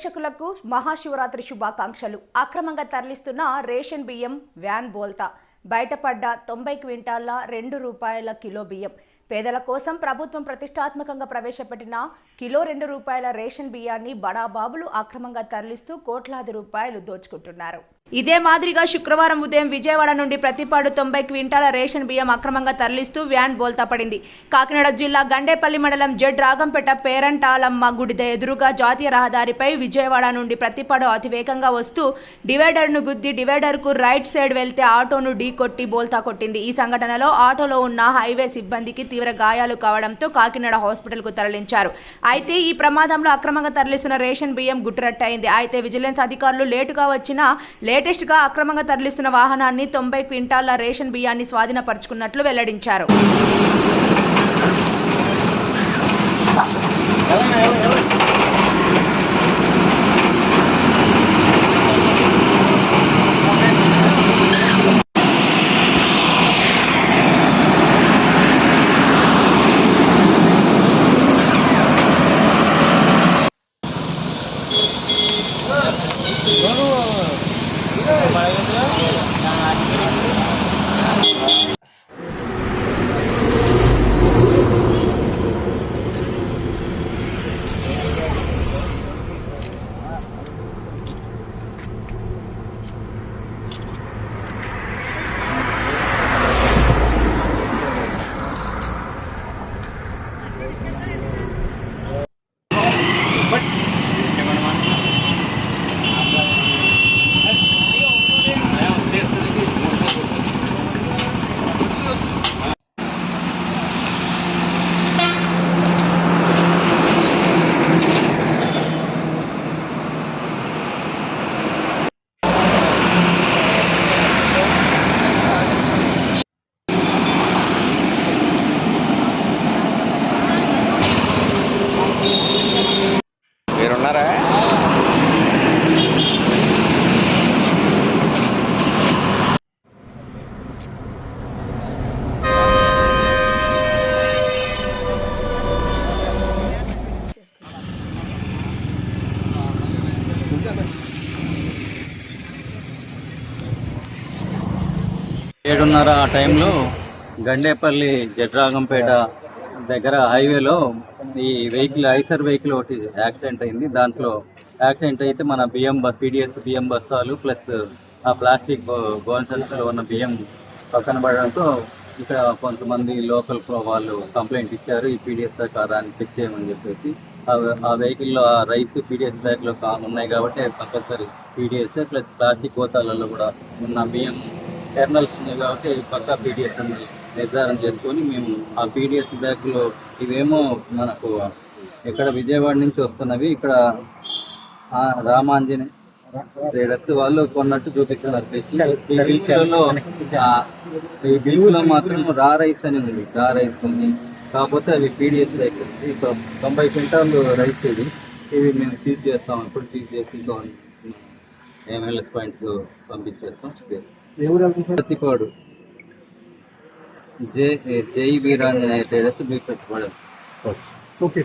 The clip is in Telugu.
ప్రేక్షకులకు మహాశివరాత్రి శుభాకాంక్షలు. అక్రమంగా తరలిస్తున్న రేషన్ బియ్యం వ్యాన్ బోల్తా. బయటపడ్డ తొంభై క్వింటాళ్ళ రెండు రూపాయల కిలో బియ్యం. పేదల కోసం ప్రభుత్వం ప్రతిష్టాత్మకంగా ప్రవేశపెట్టిన కిలో రెండు రూపాయల రేషన్ బియ్యాన్ని బడాబాబులు అక్రమంగా తరలిస్తూ కోట్లాది రూపాయలు దోచుకుంటున్నారు. ఇదే మాదిరిగా శుక్రవారం ఉదయం విజయవాడ నుండి ప్రతిపాడు తొంభై క్వింటాల రేషన్ బియ్యం అక్రమంగా తరలిస్తూ వ్యాన్ బోల్తా పడింది. కాకినాడ జిల్లా గండేపల్లి మండలం జడ్ రాగంపేట పేరంటాలమ్మ గుడి ఎదురుగా జాతీయ రహదారిపై విజయవాడ నుండి ప్రతిపాడు అతివేగంగా వస్తూ డివైడర్ను గుద్ది డివైడర్కు రైట్ సైడ్ వెళ్తే ఆటోను ఢీ కొట్టి బోల్తా కొట్టింది. ఈ సంఘటనలో ఆటోలో ఉన్న హైవే సిబ్బందికి తీవ్ర గాయాలు కావడంతో కాకినాడ హాస్పిటల్కు తరలించారు. అయితే ఈ ప్రమాదంలో అక్రమంగా తరలిస్తున్న రేషన్ బియ్యం గుట్టురట్టయింది. అయితే విజిలెన్స్ అధికారులు లేటుగా వచ్చినా లేటెస్ట్గా అక్రమంగా తరలిస్తున్న వాహనాన్ని తొంభై క్వింటాళ్ళ రేషన్ బియ్యాన్ని స్వాధీనపరుచుకున్నట్లు వెల్లడించారు. Kepala yang ada. ఏడున్నర ఆ టైంలో గండేపల్లి జడ్రాగంపేట దగ్గర హైవేలో ఈ వెహికల్ ఐసర్ వెహికల్ ఒకటి యాక్సిడెంట్ అయింది. దాంట్లో యాక్సిడెంట్ అయితే మన బియ్యం పీడిఎస్ బియ్యం బస్తాలు ప్లస్ ఆ ప్లాస్టిక్ గోన్సల్స్లో ఉన్న బియ్యం పక్కన పడడంతో ఇక్కడ కొంతమంది లోకల్ వాళ్ళు కంప్లైంట్ ఇచ్చారు. ఈ పీడిఎస్ కాదా అని చెక్ చేయమని చెప్పేసి ఆ- వెహికల్లో ఆ రైస్ పీడిఎస్ బ్యాగ్లో ఉన్నాయి కాబట్టి కంపల్సరీ పీడిఎస్ ప్లస్ ప్లాస్టిక్ గోతాలలో కూడా ఉన్న బియ్యం కెర్నల్స్ ఉన్నాయి కాబట్టి పక్కా పీడిఎస్ అని నిర్ధారణ చేసుకొని మేము ఆ పీడిఎస్ బ్యాగ్లో ఇవేమో మనకు ఇక్కడ విజయవాడ నుంచి వస్తున్నవి ఇక్కడ ఆ రామాంజనే ట్రేడర్స్ వాళ్ళు కొన్నట్టు చూపిస్తున్నారు. ఈ బిల్స్లో మాత్రం రా రైస్ అని ఉంది. రా రైస్ ఉంది కాకపోతే అవి పీడిఎస్ రైస్ తొ- తొంభై క్వింటాలు రైస్ ఇది. ఇవి మేము సీజ్ చేస్తాం. ఇప్పుడు సీజ్ చేసి ఎంఎల్ఎస్ పాయింట్ పంపించేస్తాం. ప్రతిపాడు. జై జై వీరాంజనేయ ట్రేడర్స్ మీ పెట్టుబడి ఓకే.